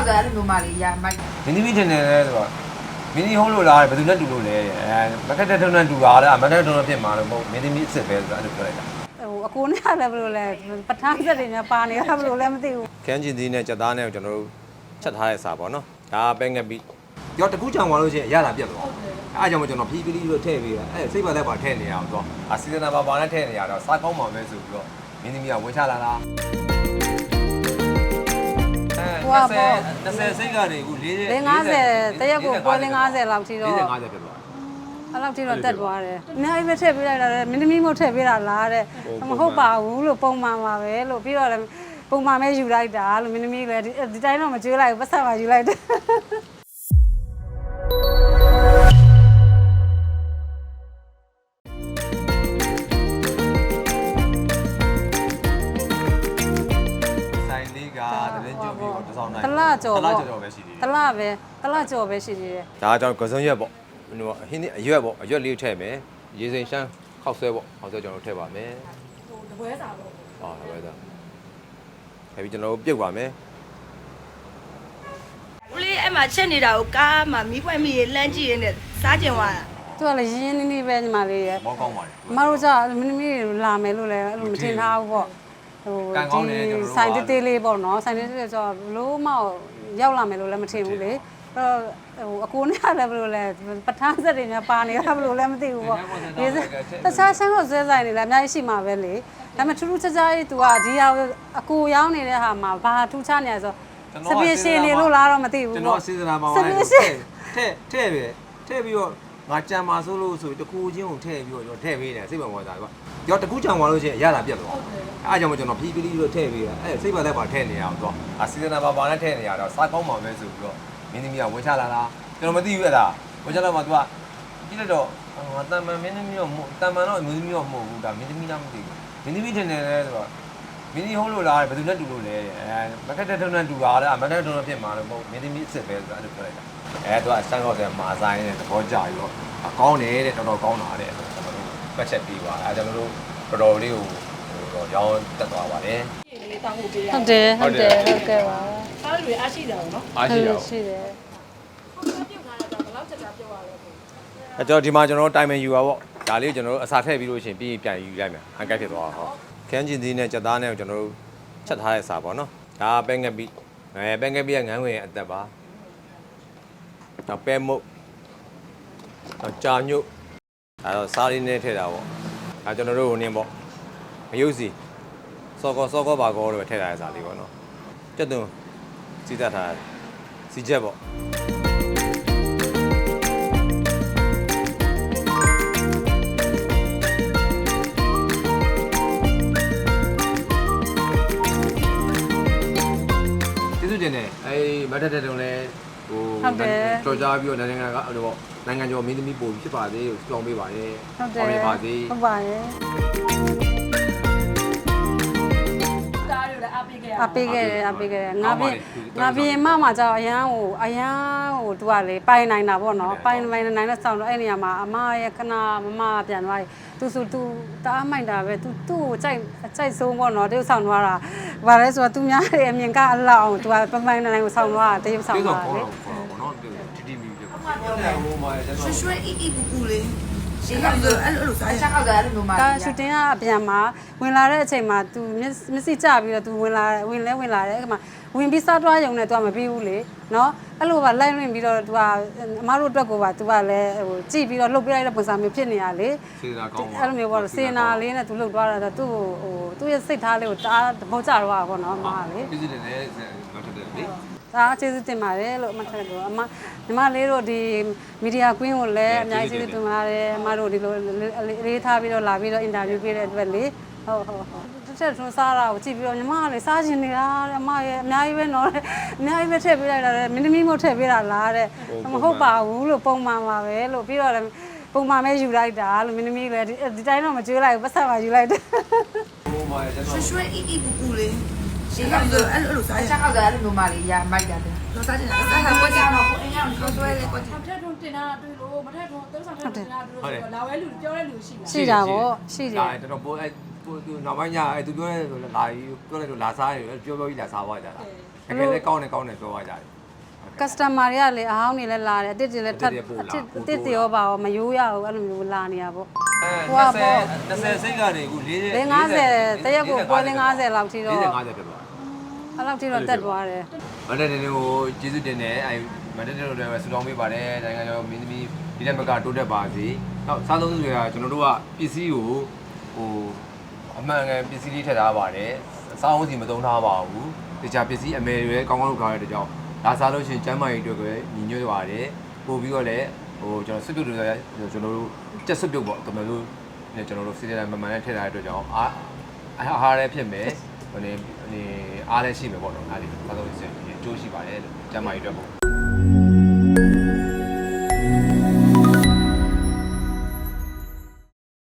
ခောက်တယ်အဲ့လိုမျိုးမှလေးရမိုက်တယ်မင်းသမီးတင်တယ်လဲဆိုတော့မင်းသမီးဟုတ်လို့လားဘယ်သူနဲ့တူလို့လဲအဲမခက်တဲ့ထုံနဲ့တူတာလားမခက်တဲ့ထုံနဲ့ပြင်မှာလို့မဟုတ်မင်းသမီးအစ်စ်ပဲဆိုတော့အဲ့လိုပြောလိုက်တာဟိုအကိုနဲ့လည်းဘယ်လိုလဲပထမဆက်တွေများပါနေတာဘယ်လိုလဲမသိဘူးခန်းကျင်သီးနဲ့ကြက်သားနဲ့ကျွန်တော်တို့ချက်ထားတဲ့စာပေါ့နော်ဒါပဲငက်ပြီးကြောတကူးကြောင်သွားလို့ရှိရင်ရတာပြတ်သွားအဲအကြောင့်မို့ကျွန်တော်ဖြီးပလီလို့ထည့်ပြီးတာအဲစိတ်ပါလက်ပါထည့်နေရအောင်တော့အာစီဇနာပါပါနဲ့ထည့်နေရတော့စားကောင်းပါမယ်ဆိုပြီးတော့မင်းသမီးကဝင်ချလာတာ အဲ20စိတ်ကနေအခု40လင်း90တရက်ကိုပွဲလင်း90လောက်ထိတော့40 50ဖြစ်သွားအဲ့လောက်ထိတော့တက်သွားတယ်အများကြီးပဲထည့်ပေးလိုက်တာလေမင်းသမီးမို့ထည့်ပေးတာလားတဲ့မဟုတ်ပါဘူးလို့ပုံမှန်ပါပဲလို့ပြီးတော့လည်းပုံမှန်ပဲယူလိုက်တာလို့မင်းသမီးလည်းဒီတိုင်းတော့မကြွေးလိုက်ဘူးပတ်ဆက်ပါယူလိုက်တယ် လားကြော်တလားပေါ့ကြော်ပဲရှိသေးတယ်တလားပဲတလားကြော်ပဲရှိသေးတယ်ဒါကြောင့်ကစုံရွက်ပေါ့ဟိုဟင်းအရွက်ပေါ့အရွက်လေးထည့်မယ်ရေစိမ်ရှမ်းခောက်ဆွဲပေါ့ခောက်ဆွဲကျွန်တော်တို့ထည့်ပါမယ်ဟိုတပွဲစာပေါ့အော်တပွဲစာခပြီးကျွန်တော်တို့ပြုတ်ပါမယ်ဦးလေးအဲ့မှာချက်နေတာကိုကားမှာမီးပွက်မိရေလှမ်းကြည့်ရင်းနဲ့စားကျင်သွားတာသူကလည်းရင်းရင်းနှီးနှီးပဲညီမလေးရဲ့မောကောင်းပါလေအမတို့ကြောင့်မင်းသမီးတွေလာမယ်လို့လည်းအဲ့လိုမထင်ထားဘူးပေါ့ ဟိုကံကောင်းတယ်ကျွန်တော်တို့က ဆိုင်တေးသေးလေးပေါ့နော်ဆိုင်တေးသေးလေးဆိုတော့ဘလို့မှရောက်လာမယ်လို့လည်းမထင်ဘူးလေအဲ့တော့ဟိုအကိုနဲ့လည်းဘယ်လိုလဲပထမဆက်တွေများပါနေတာဘယ်လိုလဲမသိဘူးပေါ့ဒီစတခြားဆန်းကိုဆွဲဆိုင်နေလည်းအများကြီးရှိမှာပဲလေဒါပေမဲ့ထူးထူးခြားခြားကြီး तू ကဒီဟာအကိုရောင်းနေတဲ့ဟာမှာဘာထူးခြားနေလဲဆိုစပီရှင်နေလို့လားတော့မသိဘူးကျွန်ပေါ့တော်စီဇနာပါစပါပီနဲ့ရှင်ထည့်ထည့်ပဲထည့်ပြီးတော့ ငါကြံပါဆိုလို့ဆိုတကူချင်းကိုထည့်ပြီးတော့ကျွန်တော်ထည့်ပေးတယ်စိတ်ပါဝင်တာကွာကြောတကူးကြောင်သွားလို့ရှိရင်ရတာပြတ်သွားအဲအကြောင့်မို့ကျွန်တော်ဖြီးပလီလို့ထည့်ပေးတာအဲစိတ်ပါလက်ပါထည့်နေရအောင်တော့အာစီဇနာပါပါနဲ့ထည့်နေရတော့စားကောင်းပါမယ်ဆိုပြီးတော့မင်းသမီးကဝင်ချလာတာကျွန်တော်မသိဘူးအဲ့ဒါဝင်ချလာမှ तू ကကြည့်လိုက်တော့ငါတန်မန်မင်းသမီးတော့မဟုတ်တန်မန်တော့မင်းသမီးတော့မဟုတ်ဘူးဒါမင်းသမီးလားမသိဘူးမင်းသမီးထင်တယ်လဲဆိုတော့မင်းကြီးဟုတ်လို့လားဘယ်သူနဲ့တူလို့လဲအဲမခက်တဲ့ထုံနဲ့တူတာလားမခက်တဲ့ထုံနဲ့ပြင်မှာလို့မဟုတ်မင်းသမီးအစ်စ်ပဲဆိုတော့အဲ့လိုပြောလိုက်တာ အဲသူကအစမ်းဟောတယ်မာဆိုင်တဲ့သဘောကျပြီးတော့အကောင်းတယ်တဲ့တော်တော်ကောင်းတာတဲ့ကျွန်တော်တို့ပတ်ချက်ပြီးပါအဲကျွန်တော်တို့တော်တော်လေးကိုဟိုတော့ရောင်းတက်သွားပါတယ်ဟုတ်တယ်ဟုတ်တယ်ဟုတ်ကဲ့ပါစားလို့အားရှိတာပေါ့နော်အားရှိရအောင်ရှိတယ်အဲကျွန်တော်ဒီမှာကျွန်တော်တိုင်မန်ယူပါပေါ့ဒါလေးကိုကျွန်တော်တို့အစာထည့်ပြီးလို့ရှိရင်ပြီးရင်ပြန်ယူလိုက်မယ်အန်ကိုက်ဖြစ်သွားတာဟောခန်းကျင်သီးနဲ့ကြက်သားနဲ့ကျွန်တော်တို့ချက်ထားတဲ့စာပေါ့နော်ဒါပဲငက်ပြီးအဲပဲငက်ပြီးကငန်းဝင်ရဲ့အသက်ပါ တော့ပဲမုတ်တော့ကြာညုတ်အဲတော့စားလေးနဲ့ထည့်တာပေါ့အဲကျွန်တော်တို့ဟိုနင်းပေါ့မယုတ်စီစောကောစောကောပါကောတော့ထည့်ထားတဲ့စာလေးပေါ့နော်တက်သွန်းစီးသက်ထားစီချက်ပေါ့ ဟိုကြော်ကြားပြီးတော့နိုင်ငံကဟိုပေါ့နိုင်ငံကျော်မင်းသမီးပို့ဖြစ်ပါသေးကိုကြောင်းပေးပါတယ်ဟုတ်တယ်အောင်ရပါသေးဟုတ်ပါတယ်စားလို့လည်းအားပေးခဲ့ရအပေးခဲ့တယ်အပေးခဲ့တယ်ငါပြင်ငါပြင်မမှာကြောက်အရန်ဟိုအရန်ဟိုသူကလေပိုင်နိုင်တာပေါ့နော်ပိုင်ပိုင်နိုင်တဲ့ဆောင်းတော့အဲ့နေရာမှာအမရဲ့ခဏမမပြန်သွားတယ်သူဆိုသူတအားမိုက်တာပဲသူသူ့ကိုကြိုက်ကြိုက်ဆုံးပေါ့နော်တရုပ်ဆောင်သွားတာဗါလဲဆိုတော့သူများရဲ့အမြင်ကအလောက်အောင်သူကပပိုင်နိုင်ကိုဆောင်သွားတာတရုပ်ဆောင်ပြေသွားဆောင်တာခေါ်လေတော့ခေါ်တော့ဗောနော်တီတီ မီပြေပြောတယ်ဟိုမှာကျွန် ရွှေ တော် ရွှေအီအီပူပူလေးရှင်းရလို့အဲ့လိုအဲ့လိုစားရ ချက်ခောက်တယ်အဲ့လိုမျိုးမှ ကာ လေးရ ရှူတင်ကအပြန်မှာဝင်လာတဲ့အချိန်မှာ तू မျက်မျက်စိကျပြီးတော့ तू ဝင်လာဝင်လဲဝင်လာတယ်အဲ့မှာဝင်ပြီးစားတွားရုံနဲ့ तू ကမပြီးဘူးလေနော်အဲ့လိုပါလိုက်လွင်ပြီးတော့ तू ကအမတို့အတွက်ကိုပါ तू ကလည်းဟိုကြည့်ပြီးတော့လှုပ်ပြလိုက်တဲ့ပုံစံမျိုးဖြစ်နေရလေ စေတာကောင်းပါ အဲ့လိုမျိုးပေါ့စေနာလေးနဲ့ तू လှုပ်သွားတာသူ့ကိုဟိုသူ့ရဲ့စိတ်ထားလေးကိုတအားသဘောကျတော့တာပေါ့နော်အမကလေ ပြည်စည်တယ်လည်းမတ်တက်တယ်လေ ဒါကျေးဇူးတင်ပါတယ်လို့အမထက်ကတော့အမညီမလေးတို့ဒီမီဒီယာကွင်းကိုလည်းအများကြီးကျေးဇူးတင်ပါတယ်အမတို့ဒီလိုလေးထားပြီးတော့လာပြီးတော့အင်တာဗျူးပေးတဲ့အတွက်လေဟုတ်ဟုတ်ဟုတ်တစ်ချက်ထွန်းစားတာကိုကြည့်ပြီးတော့ညီမကလည်းစားချင်နေတာတဲ့အမရဲ့အများကြီးပဲနော်အများကြီးပဲထည့်ပေးလိုက်တာလေမင်းသမီးမို့ထည့်ပေးတာလားတဲ့မဟုတ်ပါဘူးလို့ပုံမှန်ပါပဲလို့ပြီးတော့လည်းပုံမှန်ပဲယူလိုက်တာလို့မင်းသမီးလည်းဒီတိုင်းတော့မကြွေးလိုက်ဘူးပတ်ဆက်ပါယူလိုက်တယ်ဟိုမှာကျွန်ရွှေတော်ရွှေအီအီပူပူလေး ရှင်းရလို့အဲ့လိုအဲ့လိုစားရချက်ခောက်တယ်အဲ့လိုမျိုးမှလေးရမိုက်တယ်တော့စားကျင်တာစားတာကိုကြောက်တော့ကိုအင်းအောင်ကိုဆွဲလေးကိုကြောက်ထက်ထုံတင်တာတွေ့လို့မထက်ထုံသုံးဆောင်ထက်တင်တာတွေ့လို့လာဝဲလူပြောတဲ့လူရှိလားရှိတာပေါ့ရှိတယ်ဒါတော်တော်ပိုအဲကိုသူနောက်ပိုင်းညအဲသူပြောရဲဆိုလာပြီးပြောလိုက်တော့လာစားတယ်ပြောပြောကြီးလာစားသွားကြတာတကယ်လည်းကောင်းတယ်ကောင်းတယ်ပြောသွားကြတယ် customer တွေကလေအဟောင်းတွေလည်းလာတယ်အစ်စ်တွေလည်းထပ်အစ်စ်တွေပို့အလာစ်ပို့အစ်စ်တွေရောပါရောမယိုးရဘူးအဲ့လိုမျိုးလာနေရပေါ့အဲဟိုကပေါ့20 20စိတ်ကနေအခု40 50တရက်ကိုပွဲ50လောက်ထိတော့40 50ပြတ်သွားအဲ့လောက်ထိတော့တက်သွားတယ်မန္တလေးကိုကျေးဇူးတင်တယ်အဲမန္တလေးတို့လည်းဆူတောင်းပေးပါတယ်နိုင်ငံတော်မင်းသမီးဒီတက်မကတိုးတက်ပါစေနောက်စားသုံးသူတွေကကျွန်တော်တို့ကပစ္စည်းကိုဟိုအမှန်ကန်ပစ္စည်းလေးထည့်ထားပါတယ်စားအောင်စီမသုံးထားပါဘူးတခြားပစ္စည်းအမယ်တွေကောင်းကောင်းလုပ်ထားတဲ့အတွက်ကြောင့် ဒါစားလို့ရှိရင်ကျမ်းမာရေးအတွက်ပဲညီညွတ်ပါတယ်ပို့ပြီးတော့လည်းဟိုကျွန်တော်ဆွတ်ပြုတ်တွေကျွန်တော်တို့ကြက်ဆွတ်ပြုတ်ပေါ့ကျွန်တော်တို့ကျွန်တော်တို့စီးတယ်မမှန်နဲ့ထည့်ထားတဲ့အတွက်ကြောင့်အားအားလည်းဖြစ်မယ်ဟိုနေနေအားလည်းရှိမယ်ပေါ့နော်အားလေးစားသုံးစီအကျိုးရှိပါတယ်လို့ကျမ်းမာရေးအတွက်ပေါ့